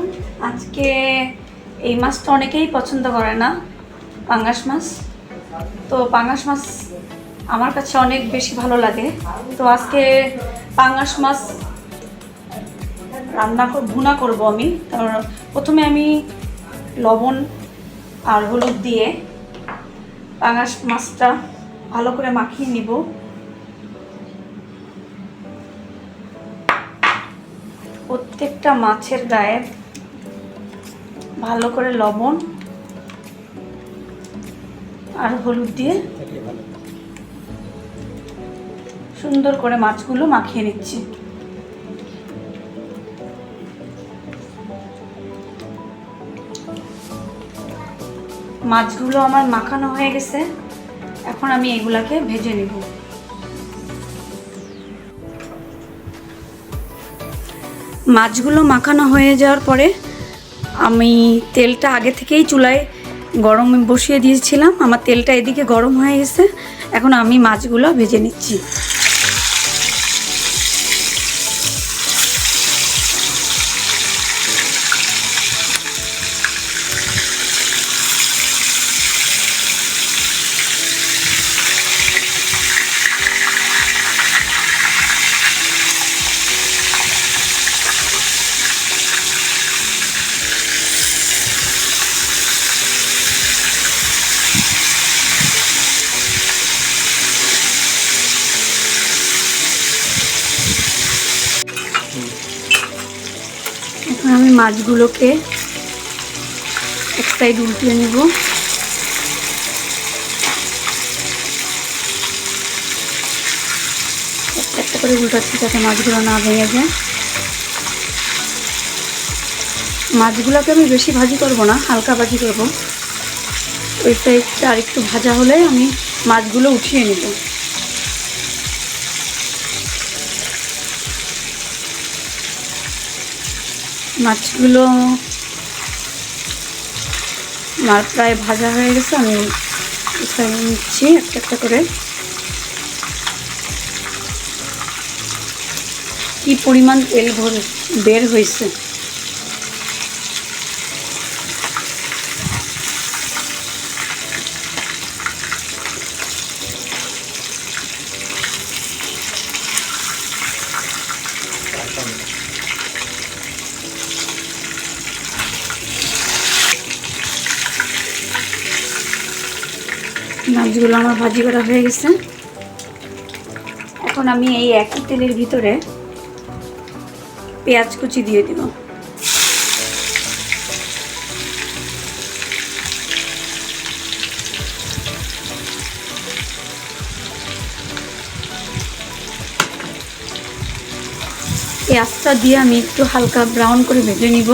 আলাইকুম আজকে এই মাছটা অনেকেই পছন্দ করে না পাঙ্গাস মাছ। তো পাঙ্গাস মাছ আমার কাছে অনেক বেশি ভালো লাগে। তো আজকে পাঙ্গাস মাছ রান্না কর, ভুনা করব আমি। তো প্রথমে আমি লবণ আর হলুদ দিয়ে পাঙ্গাস মাছটা ভালো করে মাখিয়ে নিব। প্রত্যেকটা মাছের গায়ে ভালো করে লবণ আর হলুদ দিয়ে সুন্দর করে মাছগুলো মাখিয়ে নিচ্ছি। মাছগুলো আমার মাখানো হয়ে গেছে। এখন আমি এগুলাকে ভেজে নেব। মাছগুলো মাখানো হয়ে যাওয়ার পরে আমি তেলটা আগে থেকেই চুলায় গরম বসিয়ে দিয়েছিলাম। আমার তেলটা এদিকে গরম হয়ে গেছে। এখন আমি মাছগুলো ভেজে নিচ্ছি। মাছগুলোকে এক সাইড উল্টিয়ে নেব। একটা একটা করে উল্টাচ্ছি যাতে মাছগুলো না ভেঙে যায়। মাছগুলোকে আমি বেশি ভাজি করব না, হালকা ভাজি করব। ওই সাইডটা আর একটু ভাজা হলে আমি মাছগুলো উঠিয়ে নেব। মাছগুলো আমার প্রায় ভাজা হয়ে গেছে, আমি নিচ্ছি একটা একটা করে। কি পরিমাণ তেল ভরে বের হয়েছে? মাছগুলো আমার ভাজি করা হয়ে গেছে। এখন আমি এই একই তেলের ভিতরে পেঁয়াজ কুচি দিয়ে দিব। পেঁয়াজটা দিয়ে আমি একটু হালকা ব্রাউন করে ভেজে নিব।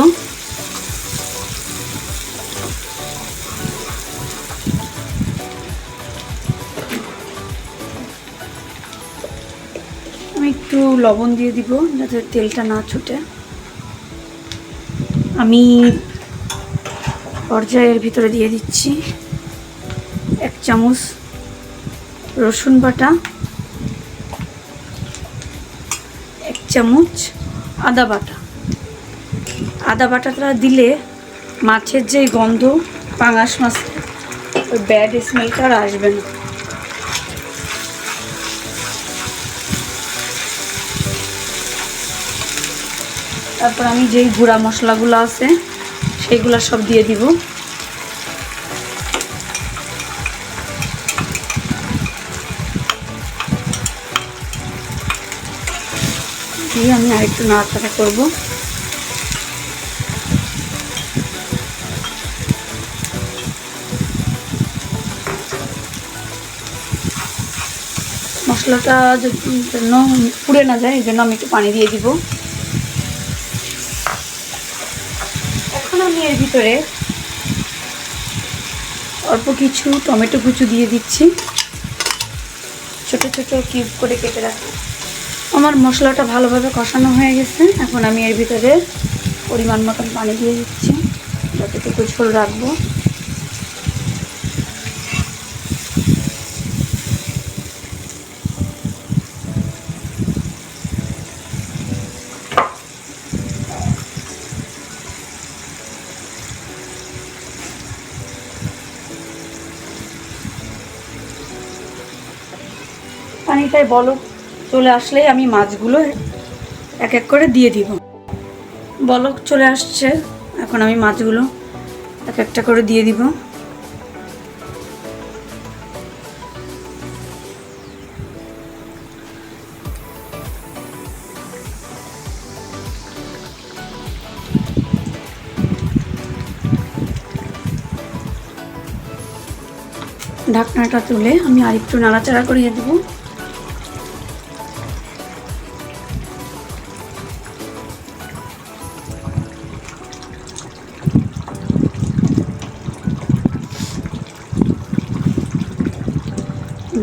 লবণ দিয়ে দিব যাতে তেলটা না ছুটে। আমি পর্যায়ের ভিতরে দিয়ে দিচ্ছি এক চামচ রসুন বাটা, এক চামচ আদা বাটা। আদা বাটাটা দিলে মাছের যে গন্ধ, পাঙাশ ওই ব্যাড স্মেলটা আর আসবে না। তারপর আমি যেই গুঁড়া মশলাগুলো আছে, সেইগুলো সব দিয়ে দিব। দিয়ে আমি আরেকটু নাড়াচাড়া করব। মশলাটা যদি পুড়ে না যায়, এই জন্য আমি একটু পানি দিয়ে দিব। আমি এর ভিতরে অল্প কিছু টমেটো কুচু দিয়ে দিচ্ছি। ছোট ছোট কিউব করে কেটে রাখি। আমার মশলাটা ভালোভাবে কষানো হয়ে গেছে। এখন আমি এর ভিতরে পরিমাণ মতন পানি দিয়ে দিচ্ছি। যতটুকু ঝোল রাখব। পানিটায় বলক চলে আসলেই আমি মাছগুলো এক এক করে দিয়ে দিব। বলক চলে আসছে, এখন আমি মাছগুলো এক একটা করে দিয়ে দিব। ঢাকনাটা তুলে আমি আরেকটু নাড়াচাড়া করিয়ে দেবো।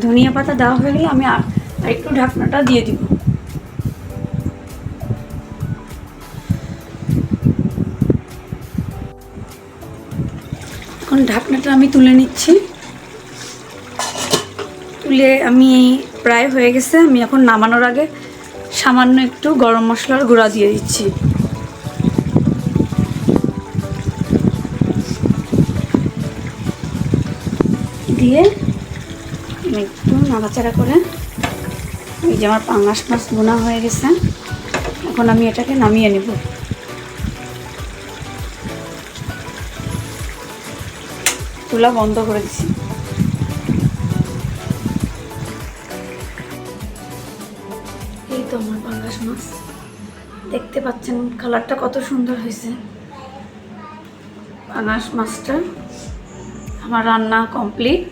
ধনিয়া পাতা দেওয়া হয়ে গেলে আমি আর একটু ঢাকনাটা দিয়ে দিব। এখন ঢাকনাটা আমি তুলে নিচ্ছি। তুলে আমি প্রায় হয়ে গেছে, আমি এখন নামানোর আগে সামান্য একটু গরম মশলার গুঁড়া দিয়ে দিচ্ছি। নাড়াচাড়া করে। এই যে আমার পাঙ্গাস মাছ বোনা হয়ে গেছে। এখন আমি এটাকে নামিয়ে নেব। চুলা বন্ধ করে দিছি। এই তো আমার পাঙ্গাস মাছ। দেখতে পাচ্ছেন কালারটা কত সুন্দর হয়েছে। পাঙ্গাস মাছটা আমার রান্না কমপ্লিট।